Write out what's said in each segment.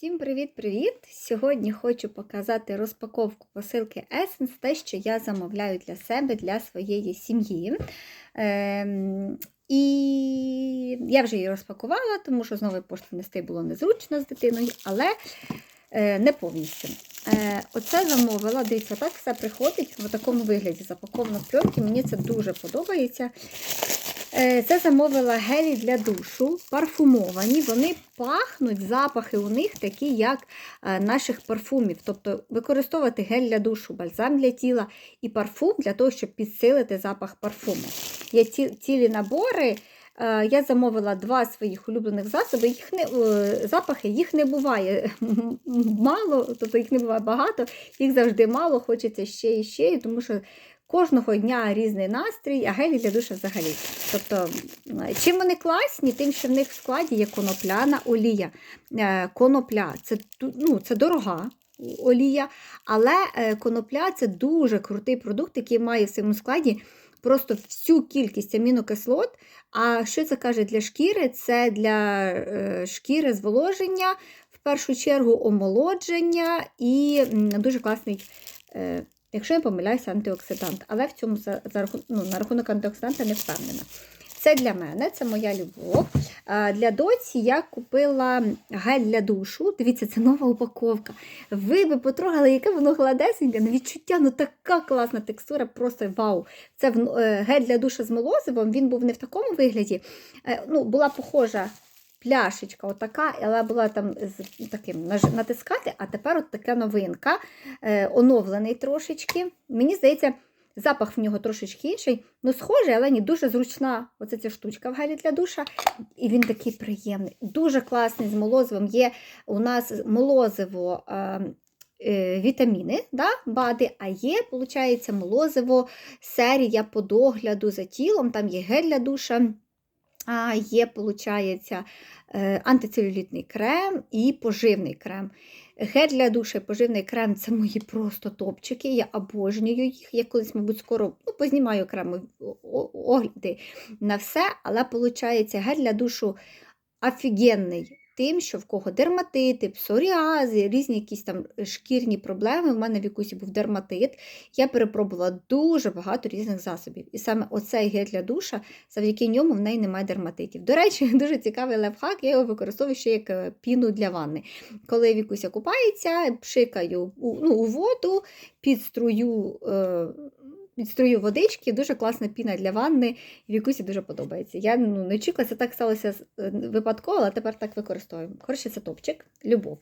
Всім привіт-привіт! Сьогодні хочу показати розпаковку посилки Essence, те, що я замовляю для себе, для своєї сім'ї. Ем, і я вже її розпакувала, тому що з нової пошти нести було незручно з дитиною, але е, не повністю. Е, оце замовила, дивіться, так все приходить в такому вигляді, запаковано в пленки. Мені це дуже подобається. Е, Це замовила гелі для душу, парфумовані. Вони пахнуть, запахи у них такі, як е, наших парфумів. Тобто використовувати гель для душу, бальзам для тіла і парфум для того, щоб підсилити запах парфуму. Є цілі набори. Е, Я замовила два своїх улюблених засоби. Їх не, запахи їх не буває мало, тобто їх не буває багато, їх завжди мало, хочеться ще і ще, тому що Кожного дня різний настрій, а гелі для душа взагалі. Тобто, чим вони класні, тим, що в них в складі є конопляна олія. Е, конопля це ну, це дорога олія, але е, конопля це дуже крутий продукт, який має в своєму складі просто всю кількість амінокислот. А що це каже для шкіри? Це для е, шкіри зволоження, в першу чергу омолодження і дуже класний. Якщо я помиляюся, антиоксидант, але в цьому за, за ну, на рахунок антиоксиданта не впевнена. Це для мене, це моя любов. Для доці я купила гель для душу. Дивіться, це нова упаковка. Ви би потрогали, яке воно гладесеньке, на відчуття, ну така класна текстура, просто вау! Це е, гель для душу з молозивом, він був не в такому вигляді. Е, ну, Була похожа пляшечка, отака, але була там з таким натискати, а тепер от така новинка, е, оновлений трошечки. Мені здається, запах в нього трошечки інший. Ну, схожий, але не дуже зручна оця ця штучка в гелі для душа. І він такий приємний. Дуже класний з молозивом. Є у нас молозиво. Е, е Вітаміни, да, бади, а є, виходить, молозиво, серія по догляду за тілом, там є гель для душа, є, виходить, е, антицелюлітний крем і поживний крем. Гель для душа поживний крем це мої просто топчики. Я обожнюю їх. Я колись, мабуть, скоро ну, познімаю окремо огляди на все, але виходить, гель для душу офігенний тим, що в кого дерматити, псоріази, різні якісь там шкірні проблеми. У мене в якусі був дерматит. Я перепробувала дуже багато різних засобів. І саме оцей гель для душа, завдяки ньому в неї немає дерматитів. До речі, дуже цікавий лайфхак, я його використовую ще як е, піну для ванни. Коли Вікуся купається, пшикаю ну, у воду, під струю. Е відструю водички, дуже класна піна для ванни, Вікусі дуже подобається. Я ну, не очікувала, це так сталося е, випадково, але тепер так використовуємо. Коротше, це топчик, любов.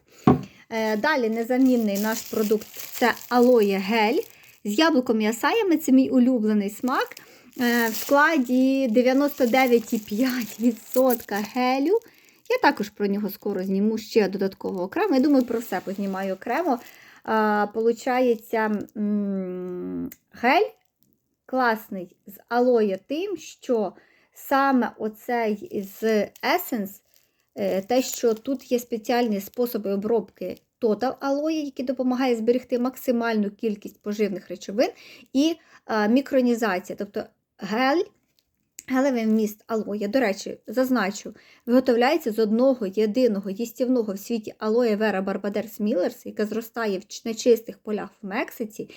Е, Далі незамінний наш продукт це алоє гель з яблуком і асаями. Це мій улюблений смак. Е, В складі 99,5% гелю. Я також про нього скоро зніму ще додатково окремо. Я думаю, про все познімаю окремо. Получається гель класний з алоє тим, що саме оцей з Essence, е, те, що тут є спеціальні способи обробки Total алоє, який допомагає зберегти максимальну кількість поживних речовин, і мікронізація, тобто гель Гелевий вміст алоя, до речі, зазначу, виготовляється з одного єдиного їстівного в світі алоє Вера Барбадерс Міллерс, яка зростає в нечистих полях в Мексиці.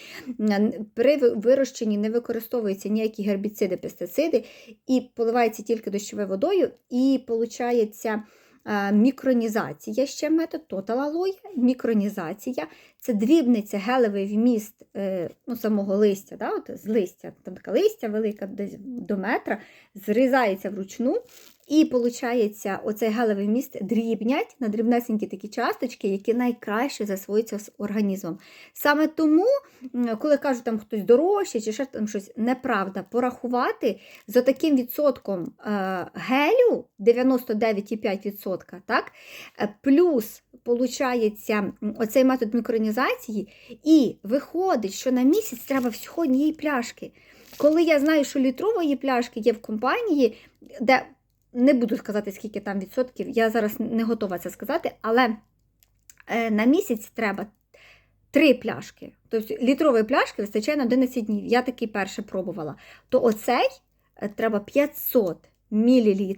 При вирощенні не використовуються ніякі гербіциди, пестициди, і поливається тільки дощовою водою, і виходить мікронізація ще метод тоталалоя, мікронізація. Це дрібниця гелевий вміст е, ну, самого листя, да, от з листя, там така листя велика десь до метра, зрізається вручну і виходить, оцей гелевий міст дрібнять на дрібнесенькі такі часточки, які найкраще засвоюються з організмом. Саме тому, коли кажуть, там хтось дорожче чи ще там щось неправда, порахувати за таким відсотком е, гелю 99,5%, так, е, плюс виходить, оцей метод мікронізації, і виходить, що на місяць треба всього однієї пляшки. Коли я знаю, що літрової пляшки є в компанії, де не буду сказати, скільки там відсотків, я зараз не готова це сказати, але е, на місяць треба три пляшки. Тобто літрової пляшки вистачає на 11 днів. Я такий перше пробувала. То оцей е, треба 500 мл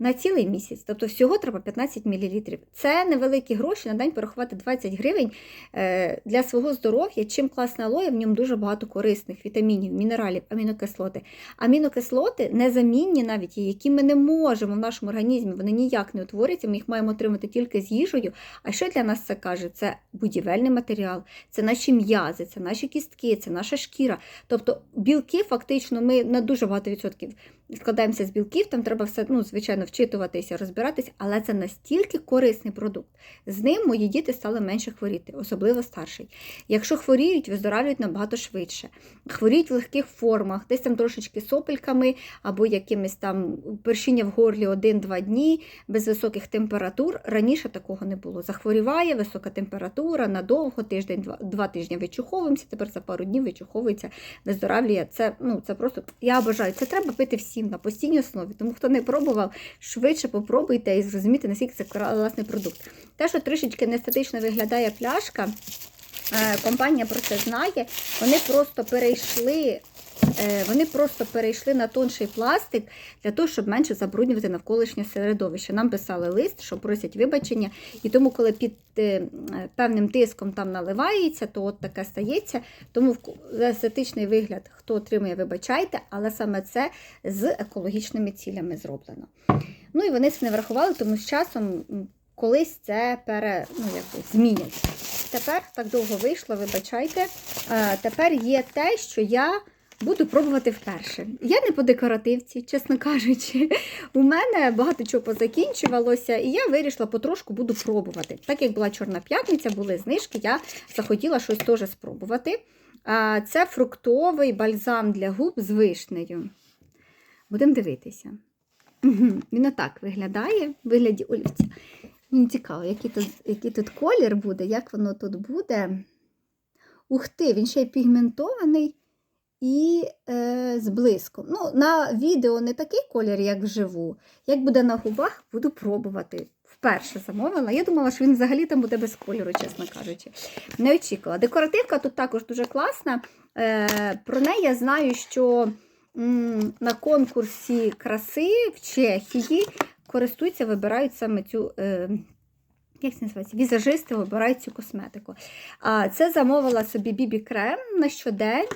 на цілий місяць. Тобто всього треба 15 мл. Це невеликі гроші на день порахувати 20 гривень е, для свого здоров'я. Чим класна алоє, в ньому дуже багато корисних вітамінів, мінералів, амінокислоти. Амінокислоти незамінні навіть, які ми не можемо в нашому організмі, вони ніяк не утворюються, ми їх маємо отримати тільки з їжею. А що для нас це каже? Це будівельний матеріал, це наші м'язи, це наші кістки, це наша шкіра. Тобто білки фактично ми на дуже багато відсотків складаємося з білків, там треба все, ну, звичайно, вчитуватися, розбиратися, але це настільки корисний продукт. З ним мої діти стали менше хворіти, особливо старший. Якщо хворіють, виздоравлюють набагато швидше. Хворіють в легких формах, десь там трошечки сопельками або якимись там першіння в горлі один-два дні, без високих температур. Раніше такого не було. Захворіває, висока температура, надовго, тиждень, два, два тижні вичуховуємося, тепер за пару днів вичуховується, виздоравлює. Це, ну, це просто, я бажаю, це треба пити всім на постійній основі. Тому хто не пробував, швидше попробуйте і зрозуміти, наскільки це класний продукт. Те, що трішечки нестатично виглядає пляшка, е, компанія про це знає, вони просто перейшли. Е, Вони просто перейшли на тонший пластик для того, щоб менше забруднювати навколишнє середовище. Нам писали лист, що просять вибачення, і тому, коли під е, певним тиском там наливається, то от таке стається. Тому за естетичний вигляд, хто отримує, вибачайте, але саме це з екологічними цілями зроблено. Ну і вони це не врахували, тому з часом колись це пере, ну, змінять. Тепер так довго вийшло, вибачайте. Е, Тепер є те, що я буду пробувати вперше. Я не по декоративці, чесно кажучи. У мене багато чого позакінчувалося, і я вирішила потрошку буду пробувати. Так як була Чорна п'ятниця, були знижки, я захотіла щось теж спробувати. Це фруктовий бальзам для губ з вишнею. Будемо дивитися. Мгм. Він отак виглядає в вигляді олівця. Мені цікаво, який тут, який тут колір буде, як воно тут буде. Ух ти, він ще й пігментований і е, з блиском. Ну, на відео не такий колір, як вживу. Як буде на губах, буду пробувати. Вперше замовила. Я думала, що він взагалі там буде без кольору, чесно кажучи. Не очікувала. Декоративка тут також дуже класна. Е, про неї я знаю, що м, на конкурсі краси в Чехії користуються, вибирають саме цю. Е, як це називається? Візажисти вибирають цю косметику. А це замовила собі Бібі Крем на щодень.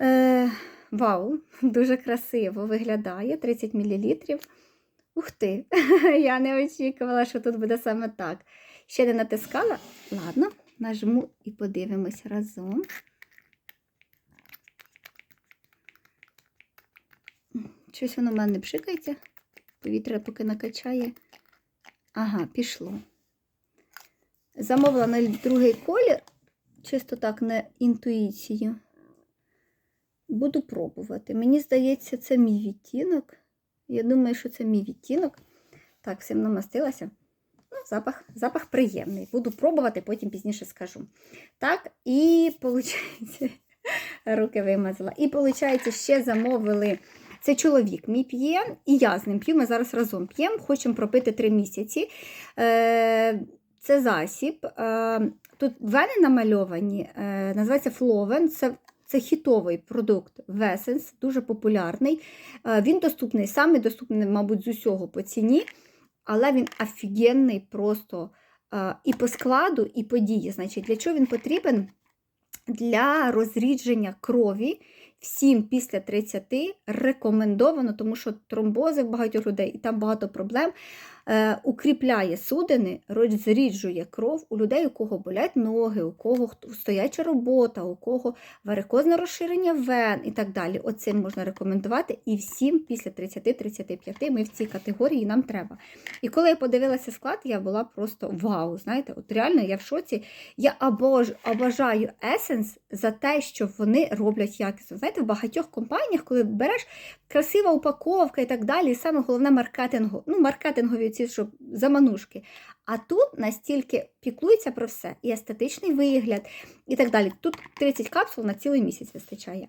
Е, вау, дуже красиво виглядає 30 мл. Ух ти! Я не очікувала, що тут буде саме так. Ще не натискала. Ладно, нажму і подивимось разом. Щось воно в мене не пшикається. Повітря поки накачає. Ага, пішло. Замовила на другий колір, чисто так на інтуїцію. Буду пробувати. Мені здається, це мій відтінок. Я думаю, що це мій відтінок. Так, всім намастилася. Ну, запах, запах приємний. Буду пробувати, потім пізніше скажу. Так, і виходить, руки вимазала. І, виходить, ще замовили. Це чоловік мій п'є, і я з ним п'ю. Ми зараз разом п'ємо, хочемо пропити 3 місяці. Е, Це засіб. Е, Тут вени намальовані, е, називається Фловен. Це це хітовий продукт Весенс, дуже популярний. Е, Він доступний, саме доступний, мабуть, з усього по ціні, але він офігенний просто е, і по складу, і по дії. Значить, для чого він потрібен? Для розрідження крові всім після 30 рекомендовано, тому що тромбози в багатьох людей і там багато проблем. Е, укріпляє судини, розріджує кров у людей, у кого болять ноги, у кого стояча робота, у кого варикозне розширення вен і так далі. Оцим можна рекомендувати. І всім після 30-35 ми в цій категорії нам треба. І коли я подивилася склад, я була просто вау. Знаєте, от реально я в шоці. Я обож, обожаю Essence за те, що вони роблять якісно. Знаєте, в багатьох компаніях, коли береш красива упаковка і так далі, і саме головне маркетингу, ну, маркетингові ці що заманушки. А тут настільки піклується про все, і естетичний вигляд, і так далі. Тут 30 капсул на цілий місяць вистачає.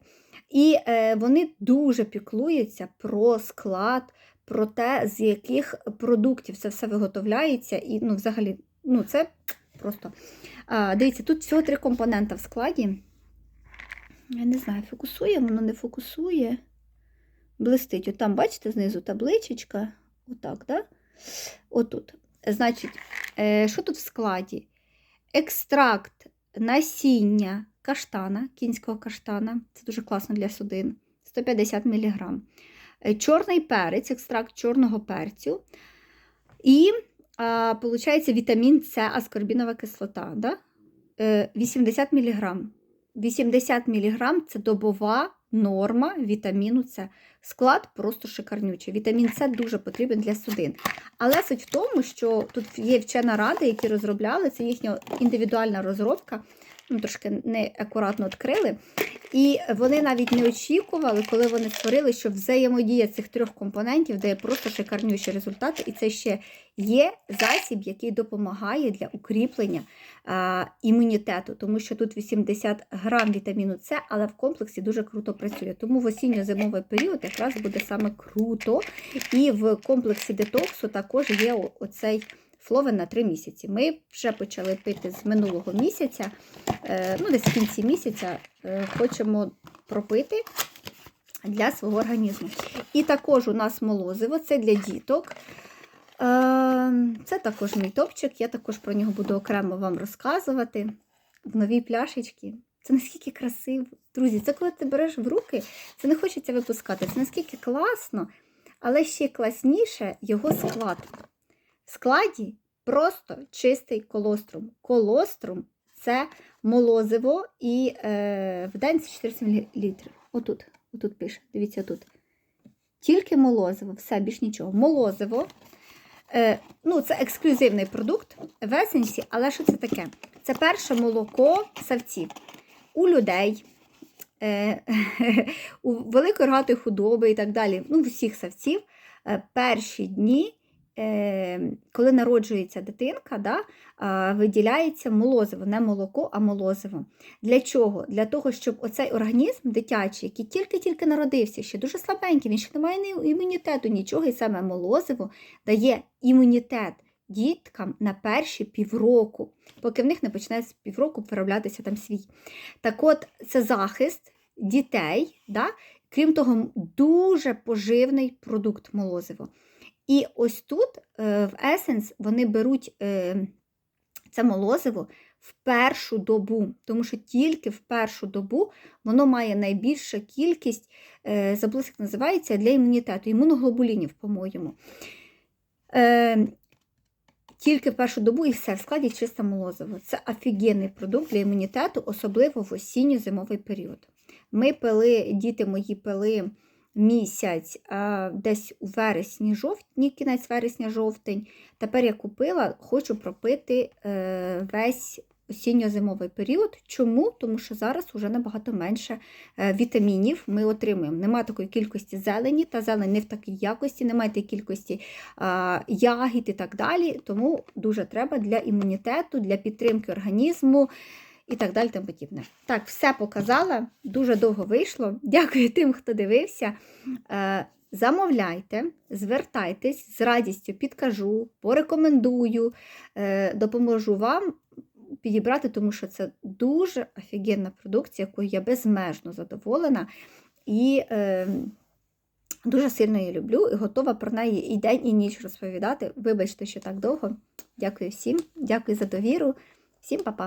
І е, вони дуже піклуються про склад, про те, з яких продуктів це все виготовляється. І ну, взагалі, ну, це просто. А, дивіться, тут всього три компонента в складі. Я не знаю, фокусує, воно не фокусує. Блистить. От там, бачите, знизу табличечка. Отак, да? Отут. Значить, е, що тут в складі? Екстракт насіння каштана, кінського каштана. Це дуже класно для судин. 150 мг. Чорний перець, екстракт чорного перцю. І, а, виходить, вітамін С, аскорбінова кислота. Да? Е, 80 мг. 80 мг це добова норма вітаміну С. Склад просто шикарнючий. Вітамін С дуже потрібен для судин. Але суть в тому, що тут є вчена рада, які розробляли, це їхня індивідуальна розробка, ну, трошки неакуратно відкрили. І вони навіть не очікували, коли вони створили, що взаємодія цих трьох компонентів дає просто шикарніші результати. І це ще є засіб, який допомагає для укріплення а, імунітету, тому що тут 80 грам вітаміну С, але в комплексі дуже круто працює. Тому в осінньо-зимовий період якраз буде саме круто. І в комплексі детоксу також є оцей фловен на 3 місяці. Ми вже почали пити з минулого місяця, е, ну десь в кінці місяця е, хочемо пропити для свого організму. І також у нас молозиво, це для діток. Е, Це також мій топчик, я також про нього буду окремо вам розказувати в новій пляшечці. Це наскільки красиво. Друзі, це коли ти береш в руки, це не хочеться випускати. Це наскільки класно, але ще класніше його склад. В складі просто чистий колострум. Колострум це молозиво і е, в день це 400 мл. Отут, отут пише, дивіться тут. Тільки молозиво, все, більш нічого. Молозиво. Е, ну, це ексклюзивний продукт в есенсі, але що це таке? Це перше молоко савців. У людей, е, у великої рогатої худоби і так далі, ну, у всіх савців, е, перші дні, коли народжується дитинка, да, е, виділяється молозиво, не молоко, а молозиво. Для чого? Для того, щоб оцей організм дитячий, який тільки-тільки народився, ще дуже слабенький, він ще не має імунітету, нічого, і саме молозиво дає імунітет діткам на перші півроку, поки в них не почне з півроку вироблятися там свій. Так от, це захист дітей, да? крім того, дуже поживний продукт молозиво. І ось тут е, в Essence вони беруть е, це молозиво в першу добу, тому що тільки в першу добу воно має найбільшу кількість, е, забула, як називається, для імунітету, імуноглобулінів, по-моєму. Тільки в першу добу і все, в складі чисте молозиво. Це офігенний продукт для імунітету, особливо в осінньо-зимовий період. Ми пили, діти мої пили місяць десь у вересні-жовтні, кінець вересня-жовтень. Тепер я купила, хочу пропити е, весь осінньо-зимовий період. Чому? Тому що зараз вже набагато менше е, вітамінів ми отримуємо. Нема такої кількості зелені, та зелень не в такій якості, немає такої кількості ягід і так далі. Тому дуже треба для імунітету, для підтримки організму. І так далі, тому подібне. Так, все показала, дуже довго вийшло. Дякую тим, хто дивився. Е, Замовляйте, звертайтесь, з радістю підкажу, порекомендую, е, допоможу вам підібрати, тому що це дуже офігенна продукція, якою я безмежно задоволена. І е, дуже сильно її люблю і готова про неї і день, і ніч розповідати. Вибачте, що так довго. Дякую всім, дякую за довіру. Всім па-па!